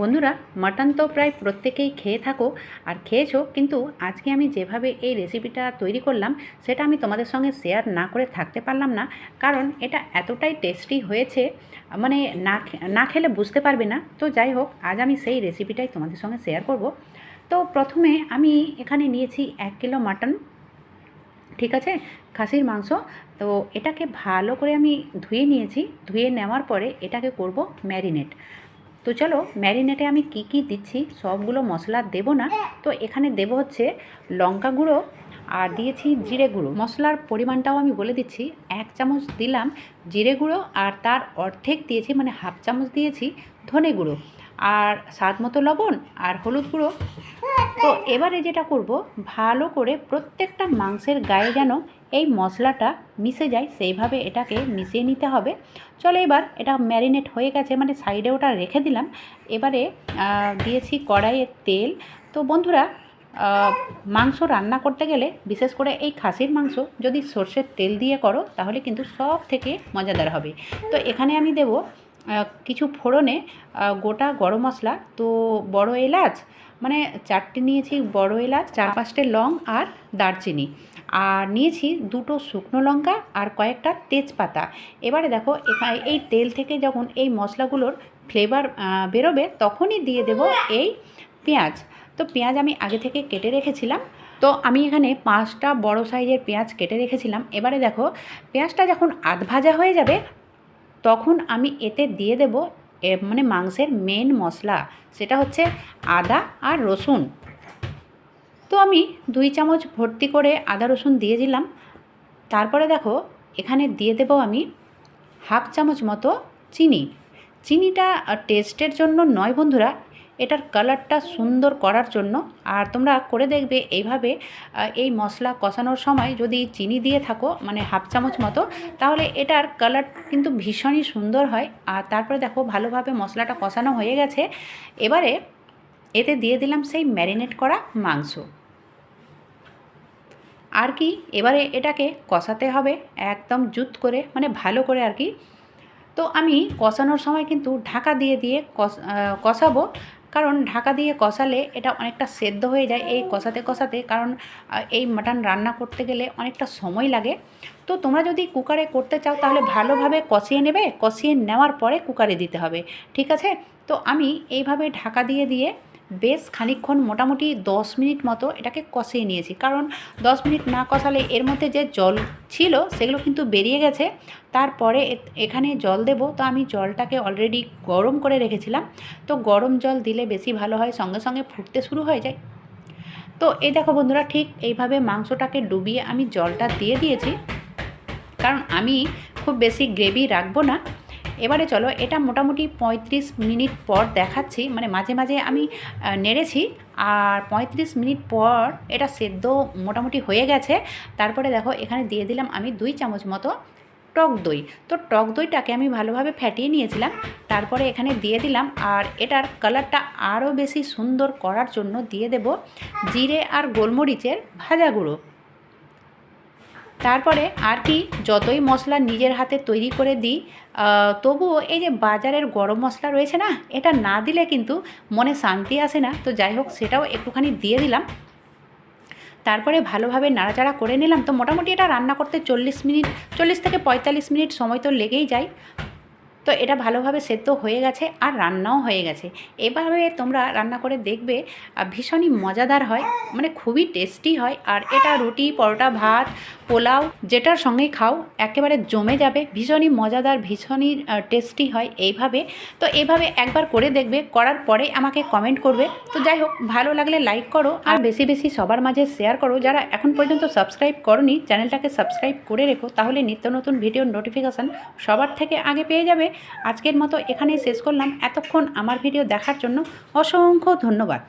বন্ধুরা মাটন তো প্রায় প্রত্যেকেই খেয়ে থাকো আর খেয়েছো, কিন্তু আজকে আমি যেভাবে এই রেসিপিটা তৈরি করলাম, সেটা আমি তোমাদের সঙ্গে শেয়ার না করে থাকতে পারলাম না। কারণ এটা এতটাই টেস্টি হয়েছে মানে না না খেলে বুঝতে পারবে না। তো যাই হোক, আজ আমি সেই রেসিপিটাই তোমাদের সঙ্গে শেয়ার করব। তো প্রথমে আমি এখানে নিয়েছি এক কিলো মাটন ঠিক আছে? খাসির মাংস। তো এটাকে ভালো করে আমি ধুয়ে নিয়েছি। ধুয়ে নেওয়ার পরে এটাকে করব ম্যারিনেট তো চলো ম্যারিনেটে আমি কি কি দিচ্ছি, সবগুলো মশলা দেব না। তো এখানে দেব হচ্ছে লঙ্কা গুঁড়ো আর দিয়েছি জিরে গুঁড়ো। মশলার পরিমাণটাও আমি বলে দিচ্ছি। এক চামচ দিলাম জিরে গুঁড়ো আর তার অর্ধেক দিয়েছি মানে হাফ চামচ দিয়েছি ধনে গুঁড়ো। আর স্বাদ মতো লবণ আর হলুদ গুঁড়ো। তো এবারে যেটা করব, ভালো করে প্রত্যেকটা মাংসের গায়ে যেন এই মশলাটা মিশে যায়, সেইভাবে এটাকে মিশিয়ে নিতে হবে। চলো এবার এটা ম্যারিনেট হয়ে গেছে মানে সাইডে ওটা রেখে দিলাম। এবারে দিয়েছি কড়াইয়ে তেল। তো বন্ধুরা মাংস রান্না করতে গেলে বিশেষ করে এই খাসির মাংস যদি সর্ষের তেল দিয়ে করো, তাহলে কিন্তু সব থেকে মজাদার হবে। তো এখানে আমি দেব কিছু ফোড়নে গোটা গরম মশলা, তো বড় এলাচ মানে চারটে নিয়েছি বড় এলাচ, চার পাঁচটে লং আর দারচিনি। আর নিয়েছি দুটো শুকনো লঙ্কা আর কয়েকটা তেজপাতা। এবারে দেখো এই তেল থেকে যখন এই মশলাগুলোর ফ্লেভার বেরোবে, তখনই দিয়ে দেব এই পেঁয়াজ। তো পেঁয়াজ আমি আগে থেকে কেটে রেখেছিলাম। তো আমি এখানে পাঁচটা বড় সাইজের পেঁয়াজ কেটে রেখেছিলাম। এবারে দেখো, পেঁয়াজটা যখন আধ ভাজা হয়ে যাবে, তখন আমি এতে দিয়ে দেব মানে মাংসের মেন মশলা, সেটা হচ্ছে আদা আর রসুন। তো আমি দুই চামচ ভর্তি করে আদা রসুন দিয়ে দিলাম। তারপরে দেখো, এখানে দিয়ে দেব আমি হাফ চামচ মতো চিনি। চিনিটা টেস্টের জন্য নয় বন্ধুরা এটার কালারটা সুন্দর করার জন্য। আর তোমরা করে দেখবে এইভাবে এই মশলা কষানোর সময় যদি চিনি দিয়ে থাকো মানে হাফ চামচ মতো, তাহলে এটার কালার কিন্তু ভীষণই সুন্দর হয়। আর তারপরে দেখো ভালোভাবে মশলাটা কষানো হয়ে গেছে। এবারে এতে দিয়ে দিলাম সেই ম্যারিনেট করা মাংস। আর কি, এবারে এটাকে কষাতে হবে একদম জুত করে মানে ভালো করে আর কি। তো আমি কষানোর সময় কিন্তু ঢাকা দিয়ে দিয়ে কষ- কষাবো। কারণ ঢাকা দিয়ে কষালে এটা অনেকটা সেদ্ধ হয়ে যায় এই কষাতে কষাতে, কারণ এই মাটন রান্না করতে গেলে অনেকটা সময় লাগে। তো তোমরা যদি কুকারে করতে চাও তাহলে ভালোভাবে কষিয়ে নেবে, কষিয়ে নেওয়ার পরে কুকারে দিতে হবে, ঠিক আছে? তো আমি এইভাবে ঢাকা দিয়ে দিয়ে বেশ খানিকক্ষণ মোটামুটি দশ মিনিট মতো এটাকে কষিয়ে নিয়েছি। কারণ দশ মিনিট না কষালে এর মধ্যে যে জল ছিল সেগুলো কিন্তু বেরিয়ে গেছে। তারপরে এখানে জল দেব। তো আমি জলটাকে অলরেডি গরম করে রেখেছিলাম। তো গরম জল দিলে বেশি ভালো হয়, সঙ্গে সঙ্গে ফুটতে শুরু হয়ে যায়। তো এই দেখো বন্ধুরা, ঠিক এইভাবে মাংসটাকে ডুবিয়ে আমি জলটা দিয়ে দিয়েছি। কারণ আমি খুব বেশি গ্রেভি রাখব না। এবারে চলো, এটা মোটামুটি পঁয়ত্রিশ মিনিট পর দেখাচ্ছি মানে মাঝে মাঝে আমি নেড়েছি, আর পঁয়ত্রিশ মিনিট পর এটা সেদ্ধ মোটামুটি হয়ে গেছে। তারপরে দেখো, এখানে দিয়ে দিলাম আমি দুই চামচ মতো টক দই। তো টক দইটাকে আমি ভালোভাবে ফ্যাটিয়ে নিয়েছিলাম, তারপরে এখানে দিয়ে দিলাম, আর এটার কালারটা আরও বেশি সুন্দর করার জন্য দিয়ে দেব জিরে আর গোলমরিচের ভাজা গুঁড়ো। তারপরে আর কি যতই মশলা নিজের হাতে তৈরি করে দিই তবুও এই যে বাজারের গরম মশলা রয়েছে না, এটা না দিলে কিন্তু মনে শান্তি আসে না। তো যাই হোক, সেটাও একটুখানি দিয়ে দিলাম। তারপরে ভালোভাবে নাড়াচাড়া করে নিলাম। তো মোটামুটি এটা রান্না করতে চল্লিশ মিনিট, চল্লিশ থেকে পঁয়তাল্লিশ মিনিট সময় তো লেগেই যায়। তো এটা ভালোভাবে সেদ্ধ হয়ে গেছে আর রান্নাও হয়ে গেছে। এভাবে তোমরা রান্না করে দেখবে ভীষণই মজাদার হয় মানে খুবই টেস্টি হয়। আর এটা রুটি, পরোটা, ভাত পোলাও যেটার সঙ্গে খাও একেবারে জমে যাবে ভীষণই মজাদার ভীষণই টেস্টি হয় এইভাবে। তো এইভাবে একবার করে দেখবে করার পরে আমাকে কমেন্ট করবে। তো যাই হোক ভালো লাগলে লাইক করো আর বেশি বেশি সবার মাঝে শেয়ার করো। যারা এখন পর্যন্ত সাবস্ক্রাইব করনি চ্যানেলটাকে সাবস্ক্রাইব করে রেখো। তাহলে নিত্য নতুন ভিডিওর নোটিফিকেশান সবার থেকে আগে পেয়ে যাবে। আজকের মতো এখানেই শেষ করলাম। এতক্ষণ আমার ভিডিও দেখার জন্য অসংখ্য ধন্যবাদ।